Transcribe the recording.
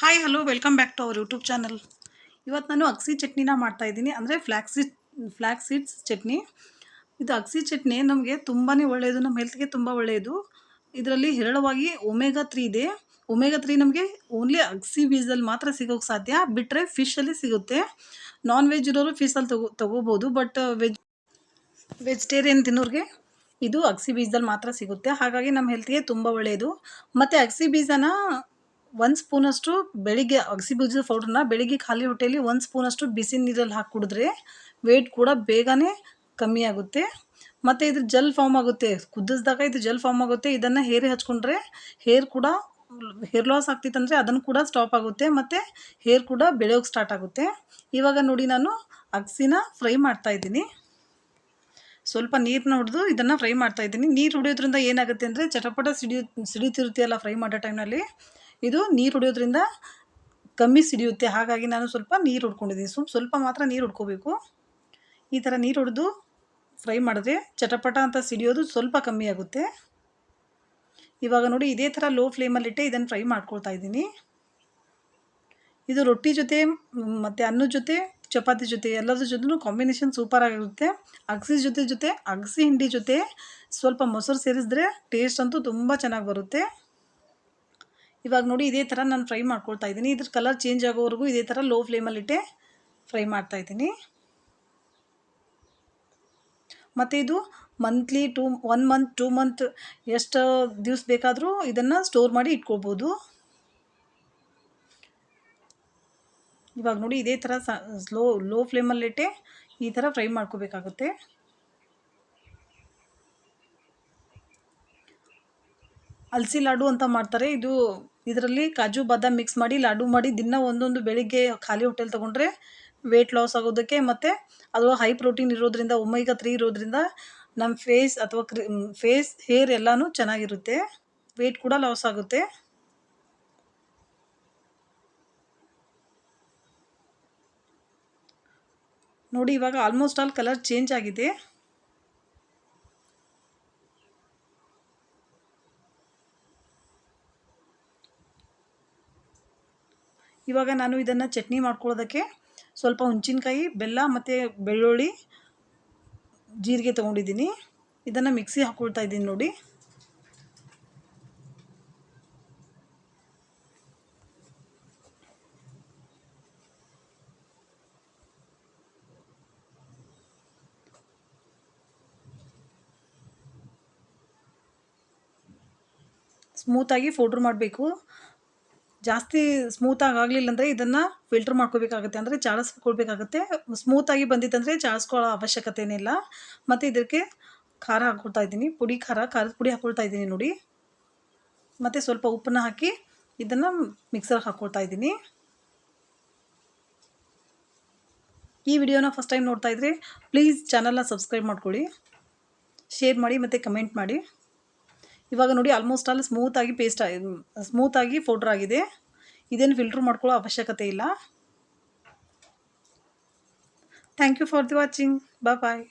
Hi hello welcome back to our YouTube channel ಇವತ್ತು ನಾನು ಅಗಸಿ ಚಟ್ನಿನ ಮಾಡ್ತಾಯಿದ್ದೀನಿ ಅಂದರೆ ಫ್ಲ್ಯಾಕ್ಸಿ ಫ್ಲ್ಯಾಕ್ ಸೀಡ್ಸ್ ಚಟ್ನಿ. ಇದು ಅಗಸಿ ಚಟ್ನಿ ನಮಗೆ ತುಂಬಾ ಒಳ್ಳೆಯದು ನಮ್ಮ ಹೆಲ್ತ್ಗೆ ತುಂಬ ಒಳ್ಳೆಯದು ಇದರಲ್ಲಿ ಹೇರಳವಾಗಿ ಒಮೆಗಾ ತ್ರೀ ಇದೆ. ಒಮೆಗಾ ತ್ರೀ ನಮಗೆ ಓನ್ಲಿ ಅಗ್ಸಿ ಬೀಜದಲ್ಲಿ ಮಾತ್ರ ಸಿಗೋಕ್ಕೆ ಸಾಧ್ಯ. ಬಿಟ್ಟರೆ ಫಿಶಲ್ಲಿ ಸಿಗುತ್ತೆ. ನಾನ್ ವೆಜ್ ಇರೋರು ಫಿಶಲ್ಲಿ ತಗೋ, ತಗೋಬೋದು ಬಟ್ ವೆಜ್ ವೆಜಿಟೇರಿಯನ್ ತಿನ್ನೋರಿಗೆ ಇದು ಅಗ್ಸಿ ಬೀಜದಲ್ಲಿ ಮಾತ್ರ ಸಿಗುತ್ತೆ. ಹಾಗಾಗಿ ನಮ್ಮ ಹೆಲ್ತ್ಗೆ ತುಂಬ ಒಳ್ಳೆಯದು ಮತ್ತು ಅಗಸಿ ಬೀಜನ ಒಂದು ಸ್ಪೂನಷ್ಟು ಬೆಳಿಗ್ಗೆ ಅಗಸಿ ಬೀಜದ ಪೌಡ್ರನ್ನ ಬೆಳಿಗ್ಗೆ ಖಾಲಿ ಹೊಟ್ಟೆಯಲ್ಲಿ ಒಂದು ಸ್ಪೂನಷ್ಟು ಬಿಸಿ ನೀರಲ್ಲಿ ಹಾಕಿ ಕುಡಿದ್ರೆ ವೆಯ್ಟ್ ಕೂಡ ಬೇಗನೆ ಕಮ್ಮಿ ಆಗುತ್ತೆ. ಮತ್ತು ಇದು ಜೆಲ್ ಫಾರ್ಮ್ ಆಗುತ್ತೆ. ಕುದಿಸಿದಾಗ ಇದು ಜೆಲ್ ಫಾರ್ಮ್ ಆಗುತ್ತೆ. ಇದನ್ನು ಹೇರ್ ಹಚ್ಕೊಂಡ್ರೆ ಹೇರ್ ಕೂಡ ಹೇರ್ ಲಾಸ್ ಆಗ್ತಿತ್ತಂದರೆ ಅದನ್ನು ಕೂಡ ಸ್ಟಾಪ್ ಆಗುತ್ತೆ. ಮತ್ತು ಹೇರ್ ಕೂಡ ಬೆಳೆಯೋಕೆ ಸ್ಟಾರ್ಟ್ ಆಗುತ್ತೆ. ಇವಾಗ ನೋಡಿ ನಾನು ಅಗಸಿನ ಫ್ರೈ ಮಾಡ್ತಾ ಇದ್ದೀನಿ. ಸ್ವಲ್ಪ ನೀರನ್ನ ಹೊಡೆದು ಇದನ್ನು ಫ್ರೈ ಮಾಡ್ತಾ ಇದ್ದೀನಿ. ನೀರು ಹೊಡಿಯೋದ್ರಿಂದ ಏನಾಗುತ್ತೆ ಅಂದರೆ ಚಟಪಟ ಸಿಡಿಯುತ್ತೆ ಸಿಡಿತಿರುತ್ತೆ ಅಲ್ಲ ಫ್ರೈ ಮಾಡೋ ಟೈಮ್ನಲ್ಲಿ ಇದು ನೀರು ಹೊಡೆಯೋದ್ರಿಂದ ಕಮ್ಮಿ ಸಿಡಿಯುತ್ತೆ. ಹಾಗಾಗಿ ನಾನು ಸ್ವಲ್ಪ ನೀರು ಹೊಡ್ಕೊಂಡಿದ್ದೀನಿ ಸುಮ್ ಸ್ವಲ್ಪ ಮಾತ್ರ ನೀರು ಹೊಡ್ಕೋಬೇಕು ಈ ಥರ ನೀರು ಹೊಡೆದು ಫ್ರೈ ಮಾಡಿದ್ರೆ ಚಟಪಟ ಅಂತ ಸಿಡಿಯೋದು ಸ್ವಲ್ಪ ಕಮ್ಮಿ ಆಗುತ್ತೆ. ಇವಾಗ ನೋಡಿ ಇದೇ ಥರ ಲೋ ಫ್ಲೇಮಲ್ಲಿಟ್ಟೆ ಇದನ್ನು ಫ್ರೈ ಮಾಡ್ಕೊಳ್ತಾ ಇದ್ದೀನಿ. ಇದು ರೊಟ್ಟಿ ಜೊತೆ, ಮತ್ತು ಅನ್ನದ ಜೊತೆ, ಚಪಾತಿ ಜೊತೆ, ಎಲ್ಲದ್ರ ಜೊತೆನೂ ಕಾಂಬಿನೇಷನ್ ಸೂಪರ್ ಆಗಿರುತ್ತೆ. ಅಗಸಿ ಜೊತೆ ಜೊತೆ, ಅಗಸಿ ಹಿಂಡಿ ಜೊತೆ ಸ್ವಲ್ಪ ಮೊಸರು ಸೇರಿಸಿದ್ರೆ ಟೇಸ್ಟ್ ಅಂತೂ ತುಂಬ ಚೆನ್ನಾಗಿ ಬರುತ್ತೆ. ಇವಾಗ ನೋಡಿ ಇದೇ ಥರ ನಾನು ಫ್ರೈ ಮಾಡ್ಕೊಳ್ತಾ ಇದ್ದೀನಿ. ಇದ್ರ ಕಲರ್ ಚೇಂಜ್ ಆಗೋವರೆಗೂ ಇದೇ ಥರ ಲೋ ಫ್ಲೇಮಲ್ಲಿಟ್ಟೆ ಫ್ರೈ ಮಾಡ್ತಾ ಇದ್ದೀನಿ. ಮತ್ತು ಇದು monthly two one month two month ಎಷ್ಟು ದಿವ್ಸ ಬೇಕಾದರೂ ಇದನ್ನು ಸ್ಟೋರ್ ಮಾಡಿ ಇಟ್ಕೊಳ್ಬೋದು ಇವಾಗ ನೋಡಿ ಇದೇ ಥರ ಸ್ಲೋ ಲೋ ಫ್ಲೇಮಲ್ಲಿಟ್ಟೆ ಈ ಥರ ಫ್ರೈ ಮಾಡ್ಕೋಬೇಕಾಗುತ್ತೆ. ಅಲಸಿ ಲಾಡು ಅಂತ ಮಾಡ್ತಾರೆ. ಇದು ಇದರಲ್ಲಿ ಕಾಜು, ಬಾದಾಮ್ ಮಿಕ್ಸ್ ಮಾಡಿ ಲಾಡು ಮಾಡಿ ದಿನ ಒಂದೊಂದು ಬೆಳಿಗ್ಗೆ ಖಾಲಿ ಹೊಟ್ಟೆಲಿ ತೊಗೊಂಡ್ರೆ ವೆಯ್ಟ್ ಲಾಸ್ ಆಗೋದಕ್ಕೆ ಮತ್ತು ಅದು ಹೈ ಪ್ರೋಟೀನ್ ಇರೋದ್ರಿಂದ ಒಮೈಗ ತ್ರೀ ಇರೋದ್ರಿಂದ ನಮ್ಮ ಫೇಸ್ ಅಥವಾ ಫೇಸ್ ಹೇರ್ ಎಲ್ಲನೂ ಚೆನ್ನಾಗಿರುತ್ತೆ. ವೇಟ್ ಕೂಡ ಲಾಸ್ ಆಗುತ್ತೆ. ನೋಡಿ ಇವಾಗ ಆಲ್ಮೋಸ್ಟ್ ಆಲ್ ಕಲರ್ ಚೇಂಜ್ ಆಗಿದೆ. ಇವಾಗ ನಾನು ಇದನ್ನು ಚಟ್ನಿ ಮಾಡ್ಕೊಳ್ಳೋದಕ್ಕೆ ಸ್ವಲ್ಪ ಹುಂಚಿನಕಾಯಿ ಬೆಲ್ಲ ಮತ್ತು ಬೆಳ್ಳುಳ್ಳಿ ಜೀರಿಗೆ ತೊಗೊಂಡಿದ್ದೀನಿ. ಇದನ್ನು ಮಿಕ್ಸಿ ಹಾಕ್ಕೊಳ್ತಾ ಇದ್ದೀನಿ ನೋಡಿ. ಸ್ಮೂತಾಗಿ ಫೋಡ್ರ್ ಮಾಡಬೇಕು. ಜಾಸ್ತಿ ಸ್ಮೂತಾಗಿ ಆಗಲಿಲ್ಲ ಅಂದರೆ ಇದನ್ನು ಫಿಲ್ಟ್ರ್ ಮಾಡ್ಕೋಬೇಕಾಗುತ್ತೆ. ಅಂದರೆ ಚಾಳಿಸ್ಕೊಳ್ಬೇಕಾಗುತ್ತೆ ಸ್ಮೂತಾಗಿ ಬಂದಿತ್ತಂದರೆ ಅವಶ್ಯಕತೆ ಏನಿಲ್ಲ ಮತ್ತು ಇದಕ್ಕೆ ಖಾರ ಹಾಕ್ಕೊಳ್ತಾ ಇದ್ದೀನಿ. ಪುಡಿ ಖಾರ, ಖಾರದ ಪುಡಿ ಹಾಕ್ಕೊಳ್ತಾ ಇದ್ದೀನಿ ನೋಡಿ. ಮತ್ತು ಸ್ವಲ್ಪ ಉಪ್ಪನ್ನ ಹಾಕಿ ಇದನ್ನು ಮಿಕ್ಸರ್ಗೆ ಹಾಕ್ಕೊಳ್ತಾ ಇದ್ದೀನಿ. ಈ ವಿಡಿಯೋನ ಫಸ್ಟ್ ಟೈಮ್ ನೋಡ್ತಾ ಇದ್ರೆ ಪ್ಲೀಸ್ ಚಾನಲ್ನ ಸಬ್ಸ್ಕ್ರೈಬ್ ಮಾಡ್ಕೊಳ್ಳಿ. ಶೇರ್ ಮಾಡಿ ಮತ್ತು ಕಮೆಂಟ್ ಮಾಡಿ. ಇವಾಗ ನೋಡಿ ಆಲ್ಮೋಸ್ಟ್ ಆಲ್ ಸ್ಮೂತಾಗಿ ಪೇಸ್ಟ್ ಸ್ಮೂತಾಗಿ ಪೌಡ್ರ್ ಆಗಿದೆ. ಇದೇನು ಫಿಲ್ಟ್ರ್ ಮಾಡ್ಕೊಳ್ಳೋ ಅವಶ್ಯಕತೆ ಇಲ್ಲ. Thank you for the watching bye bye